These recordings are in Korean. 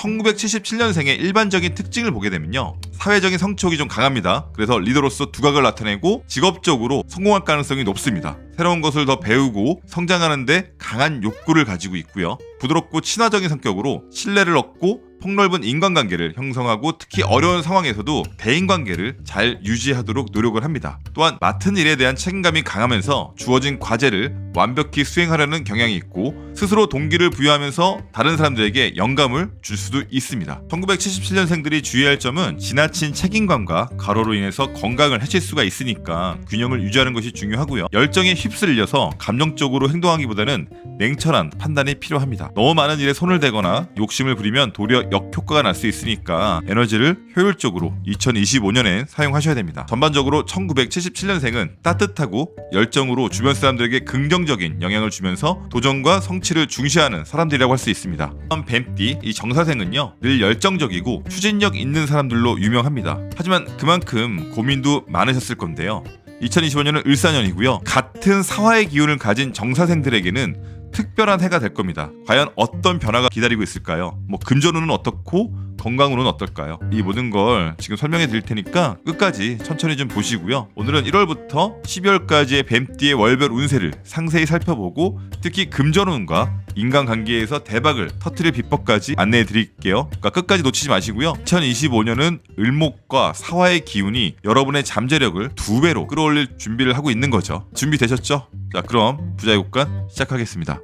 1977년생의 일반적인 특징을 보게 되면요. 사회적인 성촉이 좀 강합니다. 그래서 리더로서 두각을 나타내고 직업적으로 성공할 가능성이 높습니다. 새로운 것을 더 배우고 성장하는데 강한 욕구를 가지고 있고요. 부드럽고 친화적인 성격으로 신뢰를 얻고 폭넓은 인간관계를 형성하고 특히 어려운 상황에서도 대인관계를 잘 유지하도록 노력을 합니다. 또한 맡은 일에 대한 책임감이 강하면서 주어진 과제를 완벽히 수행하려는 경향이 있고 스스로 동기를 부여하면서 다른 사람들에게 영감을 줄 수도 있습니다. 1977년생들이 주의할 점은 지나친 책임감과 가로로 인해서 건강을 해칠 수가 있으니까 균형을 유지하는 것이 중요하고요. 열정에 휩쓸려서 감정적으로 행동하기보다는 냉철한 판단이 필요합니다. 너무 많은 일에 손을 대거나 욕심을 부리면 도리어 역효과가 날 수 있으니까 에너지를 효율적으로 2025년에 사용하셔야 됩니다. 전반적으로 1977년생은 따뜻하고 열정으로 주변 사람들에게 긍정 적인 영향을 주면서 도전과 성취를 중시하는 사람들이라고 할 수 있습니다. 뱀띠 이 정사생은요 늘 열정적이고 추진력 있는 사람들로 유명합니다. 하지만 그만큼 고민도 많으셨을 건데요. 2025년은 을사년이고요. 같은 사화의 기운을 가진 정사생들에게는 특별한 해가 될 겁니다. 과연 어떤 변화가 기다리고 있을까요? 뭐 금전운은 어떻고 건강운은 어떨까요? 이 모든 걸 지금 설명해 드릴 테니까 끝까지 천천히 좀 보시고요. 오늘은 1월부터 12월까지의 뱀띠의 월별 운세를 상세히 살펴보고 특히 금전운과 인간관계에서 대박을 터트릴 비법까지 안내해 드릴게요. 그러니까 끝까지 놓치지 마시고요. 2025년은 을목과 사화의 기운이 여러분의 잠재력을 두 배로 끌어올릴 준비를 하고 있는 거죠. 준비되셨죠? 자, 그럼 부자의 곡간 시작하겠습니다.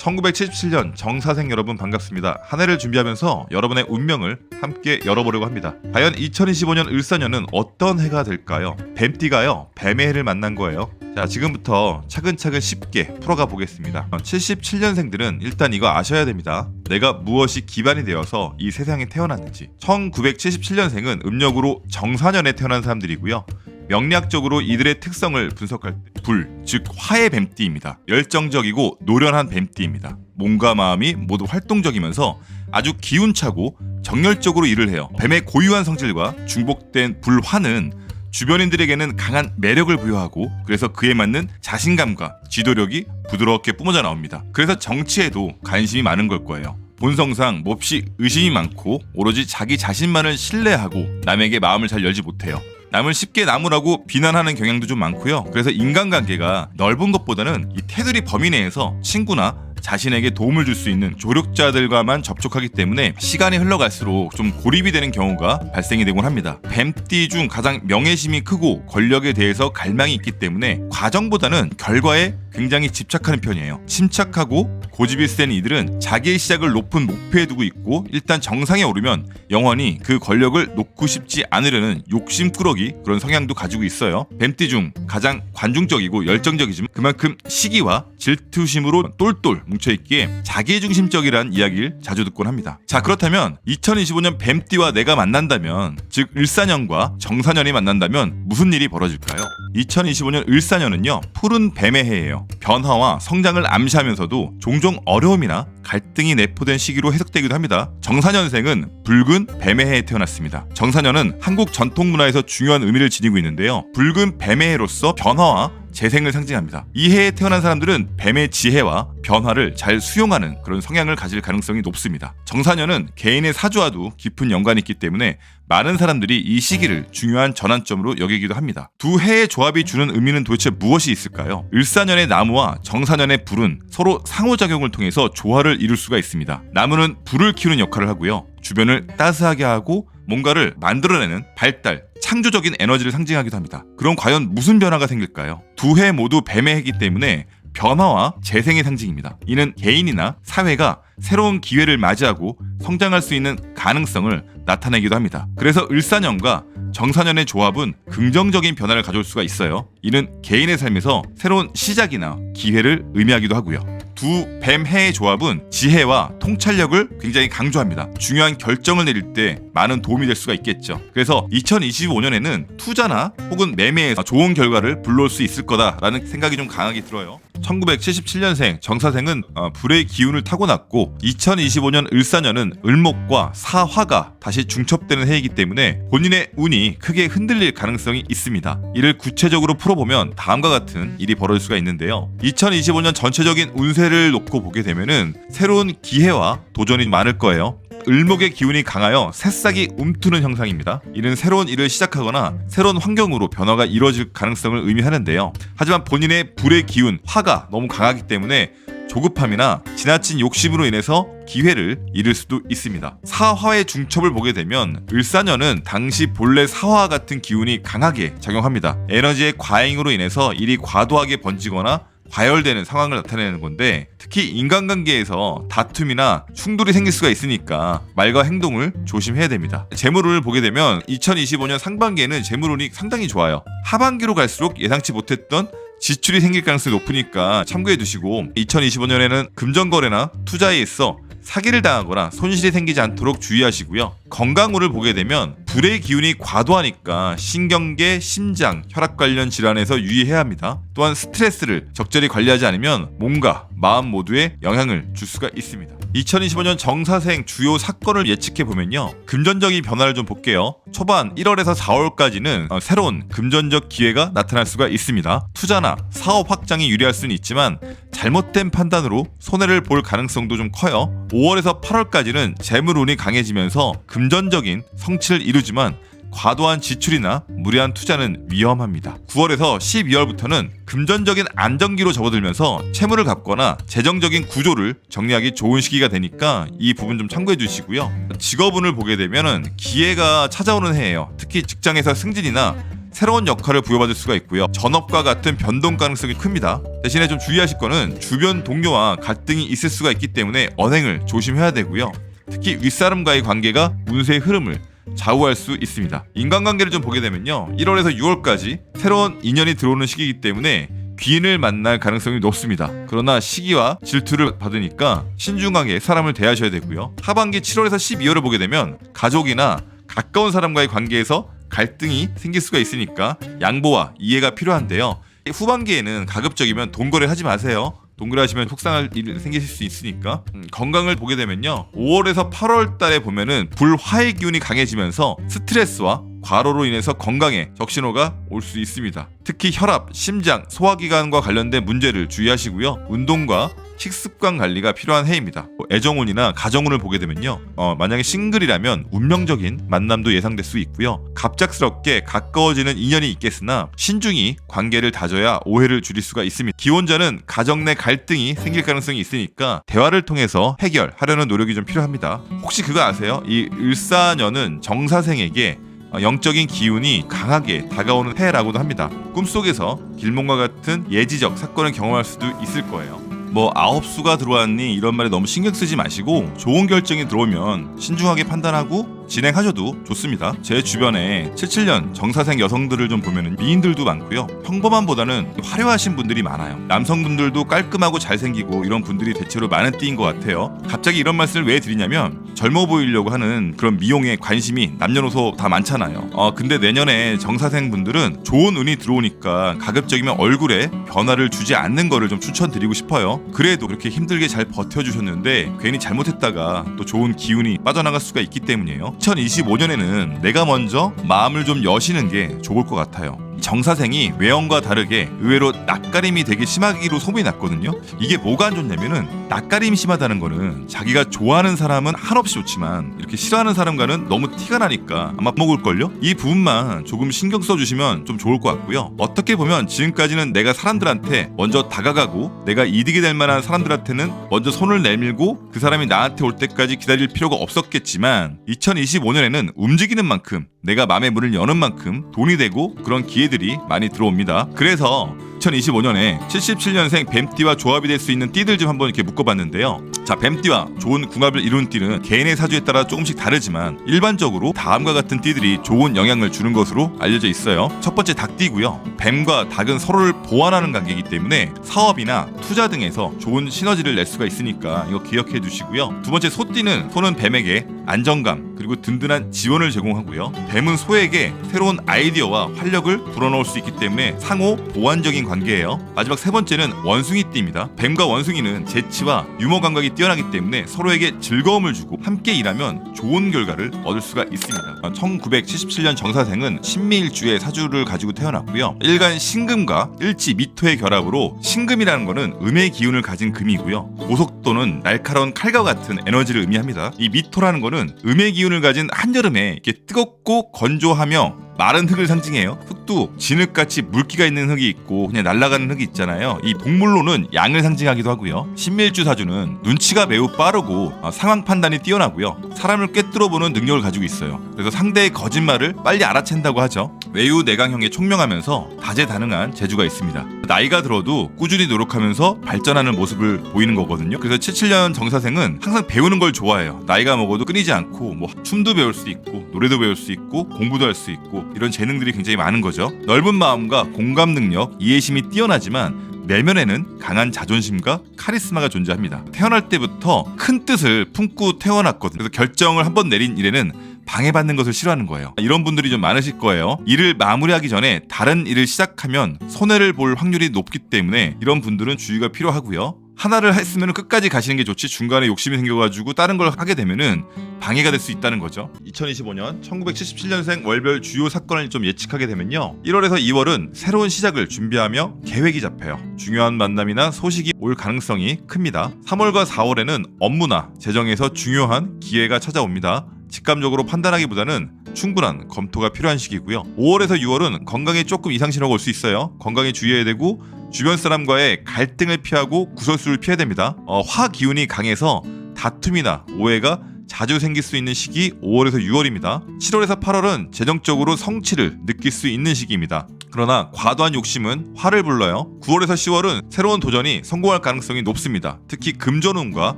1977년 정사생 여러분 반갑습니다. 한 해를 준비하면서 여러분의 운명을 함께 열어보려고 합니다. 과연 2025년 을사년은 어떤 해가 될까요? 뱀띠가요, 뱀의 해를 만난 거예요. 자, 지금부터 차근차근 쉽게 풀어가 보겠습니다. 77년생들은 일단 이거 아셔야 됩니다. 내가 무엇이 기반이 되어서 이 세상에 태어났는지. 1977년생은 음력으로 정사년에 태어난 사람들이고요. 명리학적으로 이들의 특성을 분석할 때 불, 즉 화의 뱀띠입니다. 열정적이고 노련한 뱀띠입니다. 몸과 마음이 모두 활동적이면서 아주 기운차고 정열적으로 일을 해요. 뱀의 고유한 성질과 중복된 불화는 주변인들에게는 강한 매력을 부여하고 그래서 그에 맞는 자신감과 지도력이 부드럽게 뿜어져 나옵니다. 그래서 정치에도 관심이 많은 걸 거예요. 본성상 몹시 의심이 많고 오로지 자기 자신만을 신뢰하고 남에게 마음을 잘 열지 못해요. 남을 쉽게 나무라고 비난하는 경향도 좀 많고요. 그래서 인간관계가 넓은 것보다는 이 테두리 범위 내에서 친구나 자신에게 도움을 줄 수 있는 조력자들과만 접촉하기 때문에 시간이 흘러갈수록 좀 고립이 되는 경우가 발생이 되곤 합니다. 뱀띠 중 가장 명예심이 크고 권력에 대해서 갈망이 있기 때문에 과정보다는 결과에 굉장히 집착하는 편이에요. 침착하고 고집이 센 이들은 자기의 시작을 높은 목표에 두고 있고 일단 정상에 오르면 영원히 그 권력을 놓고 싶지 않으려는 욕심꾸러기 그런 성향도 가지고 있어요. 뱀띠 중 가장 관중적이고 열정적이지만 그만큼 시기와 질투심으로 똘똘 뭉쳐있기에 자기중심적이란 이야기를 자주 듣곤 합니다. 자 그렇다면 2025년 뱀띠와 내가 만난다면 즉 을사년과 정사년이 만난다면 무슨 일이 벌어질까요? 2025년 을사년은요 푸른 뱀의 해예요. 변화와 성장을 암시하면서도 종종 어려움이나 갈등이 내포된 시기로 해석되기도 합니다. 정사년생은 붉은 뱀의 해에 태어났습니다. 정사년은 한국 전통 문화에서 중요한 의미를 지니고 있는데요. 붉은 뱀의 해로서 변화와 재생을 상징합니다. 이 해에 태어난 사람들은 뱀의 지혜와 변화를 잘 수용하는 그런 성향을 가질 가능성이 높습니다. 정사년은 개인의 사주와도 깊은 연관이 있기 때문에 많은 사람들이 이 시기를 중요한 전환점으로 여기기도 합니다. 두 해의 조합이 주는 의미는 도대체 무엇이 있을까요? 을사년의 나무와 정사년의 불은 서로 상호작용을 통해서 조화를 이룰 수가 있습니다. 나무는 불을 키우는 역할을 하고요. 주변을 따스하게 하고 뭔가를 만들어내는 발달, 창조적인 에너지를 상징하기도 합니다. 그럼 과연 무슨 변화가 생길까요? 두 해 모두 뱀의 해이기 때문에 변화와 재생의 상징입니다. 이는 개인이나 사회가 새로운 기회를 맞이하고 성장할 수 있는 가능성을 나타내기도 합니다. 그래서 을사년과 정사년의 조합은 긍정적인 변화를 가져올 수가 있어요. 이는 개인의 삶에서 새로운 시작이나 기회를 의미하기도 하고요. 두 뱀 해의 조합은 지혜와 통찰력을 굉장히 강조합니다. 중요한 결정을 내릴 때 많은 도움이 될 수가 있겠죠. 그래서 2025년에는 투자나 혹은 매매에서 좋은 결과를 불러올 수 있을 거다라는 생각이 좀 강하게 들어요. 1977년생 정사생은 어, 불의 기운을 타고났고 2025년 을사년은 을목과 사화가 다시 중첩되는 해이기 때문에 본인의 운이 크게 흔들릴 가능성이 있습니다. 이를 구체적으로 풀어보면 다음과 같은 일이 벌어질 수가 있는데요. 2025년 전체적인 운세를 놓고 보게 되면은 새로운 기회와 도전이 많을 거예요. 을목의 기운이 강하여 새싹이 움트는 형상입니다. 이는 새로운 일을 시작하거나 새로운 환경으로 변화가 이루어질 가능성을 의미하는데요. 하지만 본인의 불의 기운, 화가 너무 강하기 때문에 조급함이나 지나친 욕심으로 인해서 기회를 잃을 수도 있습니다. 사화의 중첩을 보게 되면 을사년은 당시 본래 사화 같은 기운이 강하게 작용합니다. 에너지의 과잉으로 인해서 일이 과도하게 번지거나 과열되는 상황을 나타내는 건데 특히 인간관계에서 다툼이나 충돌이 생길 수가 있으니까 말과 행동을 조심해야 됩니다. 재물운을 보게 되면 2025년 상반기에는 재물운이 상당히 좋아요. 하반기로 갈수록 예상치 못했던 지출이 생길 가능성이 높으니까 참고해 두시고 2025년에는 금전거래나 투자에 있어 사기를 당하거나 손실이 생기지 않도록 주의하시고요. 건강운을 보게 되면 불의 기운이 과도하니까 신경계, 심장, 혈압 관련 질환에서 유의해야 합니다. 또한 스트레스를 적절히 관리하지 않으면 몸과 마음 모두에 영향을 줄 수가 있습니다. 2025년 정사생 주요 사건을 예측해 보면요. 금전적인 변화를 좀 볼게요. 초반 1월에서 4월까지는 어, 새로운 금전적 기회가 나타날 수가 있습니다. 투자나 사업 확장이 유리할 수는 있지만 잘못된 판단으로 손해를 볼 가능성도 좀 커요. 5월에서 8월까지는 재물운이 강해지면서 금 전적인 성취를 이루지만 과도한 지출이나 무리한 투자는 위험합니다. 9월에서 12월부터는 금전적인 안정기로 접어들면서 채무를 갚거나 재정적인 구조를 정리하기 좋은 시기가 되니까 이 부분 좀 참고해 주시고요. 직업운을 보게 되면은 기회가 찾아오는 해예요. 특히 직장에서 승진이나 새로운 역할을 부여받을 수가 있고요. 전업과 같은 변동 가능성이 큽니다. 대신에 좀 주의하실 거는 주변 동료와 갈등이 있을 수가 있기 때문에 언행을 조심해야 되고요. 특히 윗사람과의 관계가 운세의 흐름을 좌우할 수 있습니다. 인간관계를 좀 보게 되면요. 1월에서 6월까지 새로운 인연이 들어오는 시기이기 때문에 귀인을 만날 가능성이 높습니다. 그러나 시기와 질투를 받으니까 신중하게 사람을 대하셔야 되고요. 하반기 7월에서 12월을 보게 되면 가족이나 가까운 사람과의 관계에서 갈등이 생길 수가 있으니까 양보와 이해가 필요한데요. 후반기에는 가급적이면 돈거래 하지 마세요. 동그라 하시면 속상할 일이 생기실 수 있으니까. 음, 건강을 보게 되면요. 5월에서 8월 달에 보면은 불화의 기운이 강해지면서 스트레스와 과로로 인해서 건강에 적신호가 올 수 있습니다. 특히 혈압, 심장, 소화기관과 관련된 문제를 주의하시고요. 운동과 식습관 관리가 필요한 해입니다. 뭐 애정운이나 가정운을 보게 되면요. 어, 만약에 싱글이라면 운명적인 만남도 예상될 수 있고요. 갑작스럽게 가까워지는 인연이 있겠으나 신중히 관계를 다져야 오해를 줄일 수가 있습니다. 기혼자는 가정 내 갈등이 생길 가능성이 있으니까 대화를 통해서 해결하려는 노력이 좀 필요합니다. 혹시 그거 아세요? 이 을사년은 정사생에게 어, 영적인 기운이 강하게 다가오는 해라고도 합니다. 꿈속에서 길몽과 같은 예지적 사건을 경험할 수도 있을 거예요. 뭐 아홉 수가 들어왔니? 이런 말에 너무 신경 쓰지 마시고 좋은 결정이 들어오면 신중하게 판단하고 진행하셔도 좋습니다. 제 주변에 77년 정사생 여성들을 좀 보면은 미인들도 많고요. 평범함보다는 화려하신 분들이 많아요. 남성분들도 깔끔하고 잘생기고 이런 분들이 대체로 많은 띠인 것 같아요. 갑자기 이런 말씀을 왜 드리냐면 젊어 보이려고 하는 그런 미용에 관심이 남녀노소 다 많잖아요. 어 근데 내년에 정사생 분들은 좋은 운이 들어오니까 가급적이면 얼굴에 변화를 주지 않는 거를 좀 추천드리고 싶어요. 그래도 그렇게 힘들게 잘 버텨주셨는데 괜히 잘못했다가 또 좋은 기운이 빠져나갈 수가 있기 때문이에요. 2025년에는 내가 먼저 마음을 좀 여시는 게 좋을 것 같아요. 정사생이 외형과 다르게 의외로 낯가림이 되게 심하기로 소문이 났거든요. 이게 뭐가 안 좋냐면은 낯가림이 심하다는 거는 자기가 좋아하는 사람은 한없이 좋지만 이렇게 싫어하는 사람과는 너무 티가 나니까 아마 먹을걸요? 이 부분만 조금 신경 써주시면 좀 좋을 것 같고요. 어떻게 보면 지금까지는 내가 사람들한테 먼저 다가가고 내가 이득이 될 만한 사람들한테는 먼저 손을 내밀고 그 사람이 나한테 올 때까지 기다릴 필요가 없었겠지만 2025년에는 움직이는 만큼 내가 마음의 문을 여는 만큼 돈이 되고 그런 기회 들이 많이 들어옵니다. 그래서 2025년에 77년생 뱀띠와 조합이 될 수 있는 띠들 좀 한번 이렇게 묶어봤는데요. 자, 뱀띠와 좋은 궁합을 이룬 띠는 개인의 사주에 따라 조금씩 다르지만 일반적으로 다음과 같은 띠들이 좋은 영향을 주는 것으로 알려져 있어요. 첫 번째 닭띠고요. 뱀과 닭은 서로를 보완하는 관계이기 때문에 사업이나 투자 등에서 좋은 시너지를 낼 수가 있으니까 이거 기억해 두시고요. 두 번째 소띠는 소는 뱀에게 안정감 그리고 든든한 지원을 제공하고요. 뱀은 소에게 새로운 아이디어와 활력을 불어넣을 수 있기 때문에 상호 보완적인 관계예요. 마지막 세 번째는 원숭이띠입니다. 뱀과 원숭이는 재치와 유머 감각이 뛰어나기 때문에 서로에게 즐거움을 주고 함께 일하면 좋은 결과를 얻을 수가 있습니다. 1977년 정사생은 신미일주의 사주를 가지고 태어났고요. 일간 신금과 일지 미토의 결합으로 신금이라는 것은 음의 기운을 가진 금이고요. 고속도는 날카로운 칼과 같은 에너지를 의미합니다. 이 미토라는 것은 음의 기운 을 가진 한여름에 뜨겁고 건조하며 마른 흙을 상징해요. 흙도 진흙같이 물기가 있는 흙이 있고 그냥 날아가는 흙이 있잖아요. 이 복물로는 양을 상징하기도 하고요. 신밀주 사주는 눈치가 매우 빠르고 어, 상황 판단이 뛰어나고요. 사람을 꿰뚫어 보는 능력을 가지고 있어요. 그래서 상대의 거짓말을 빨리 알아챈다고 하죠. 외유 내강형에 총명하면서 다재다능한 재주가 있습니다. 나이가 들어도 꾸준히 노력하면서 발전하는 모습을 보이는 거거든요. 그래서 77년 정사생은 항상 배우는 걸 좋아해요. 나이가 먹어도 끊이지 않고 뭐 춤도 배울 수 있고 노래도 배울 수 있고 공부도 할 수 있고 이런 재능들이 굉장히 많은 거죠. 넓은 마음과 공감 능력, 이해심이 뛰어나지만 내면에는 강한 자존심과 카리스마가 존재합니다. 태어날 때부터 큰 뜻을 품고 태어났거든요. 그래서 결정을 한번 내린 일에는 방해받는 것을 싫어하는 거예요. 이런 분들이 좀 많으실 거예요. 일을 마무리하기 전에 다른 일을 시작하면 손해를 볼 확률이 높기 때문에 이런 분들은 주의가 필요하고요. 하나를 했으면 끝까지 가시는 게 좋지 중간에 욕심이 생겨가지고 다른 걸 하게 되면은 방해가 될 수 있다는 거죠. 2025년 1977년생 월별 주요 사건을 좀 예측하게 되면요. 1월에서 2월은 새로운 시작을 준비하며 계획이 잡혀요. 중요한 만남이나 소식이 올 가능성이 큽니다. 3월과 4월에는 업무나 재정에서 중요한 기회가 찾아옵니다. 직감적으로 판단하기보다는 충분한 검토가 필요한 시기고요. 5월에서 6월은 건강에 조금 이상 신호가 올 수 있어요. 건강에 주의해야 되고 주변 사람과의 갈등을 피하고 구설수를 피해야 됩니다. 어, 화 기운이 강해서 다툼이나 오해가 자주 생길 수 있는 시기 5월에서 6월입니다. 7월에서 8월은 재정적으로 성취를 느낄 수 있는 시기입니다. 그러나 과도한 욕심은 화를 불러요. 9월에서 10월은 새로운 도전이 성공할 가능성이 높습니다. 특히 금전운과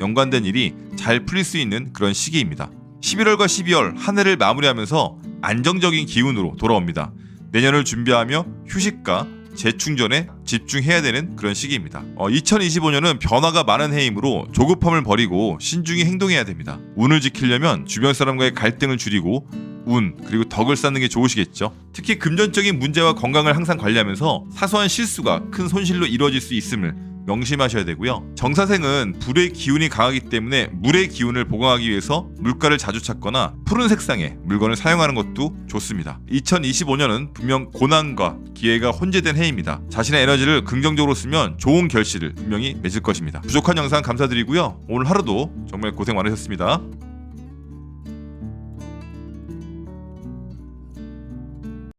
연관된 일이 잘 풀릴 수 있는 그런 시기입니다. 11월과 12월 한 해를 마무리하면서 안정적인 기운으로 돌아옵니다. 내년을 준비하며 휴식과 재충전에 집중해야 되는 그런 시기입니다. 어, 2025년은 변화가 많은 해이므로 조급함을 버리고 신중히 행동해야 됩니다. 운을 지키려면 주변 사람과의 갈등을 줄이고 운 그리고 덕을 쌓는 게 좋으시겠죠. 특히 금전적인 문제와 건강을 항상 관리하면서 사소한 실수가 큰 손실로 이루어질 수 있음을 명심하셔야 되고요. 정사생은 불의 기운이 강하기 때문에 물의 기운을 보강하기 위해서 물가를 자주 찾거나 푸른 색상의 물건을 사용하는 것도 좋습니다. 2025년은 분명 고난과 기회가 혼재된 해입니다. 자신의 에너지를 긍정적으로 쓰면 좋은 결실을 분명히 맺을 것입니다. 부족한 영상 감사드리고요. 오늘 하루도 정말 고생 많으셨습니다.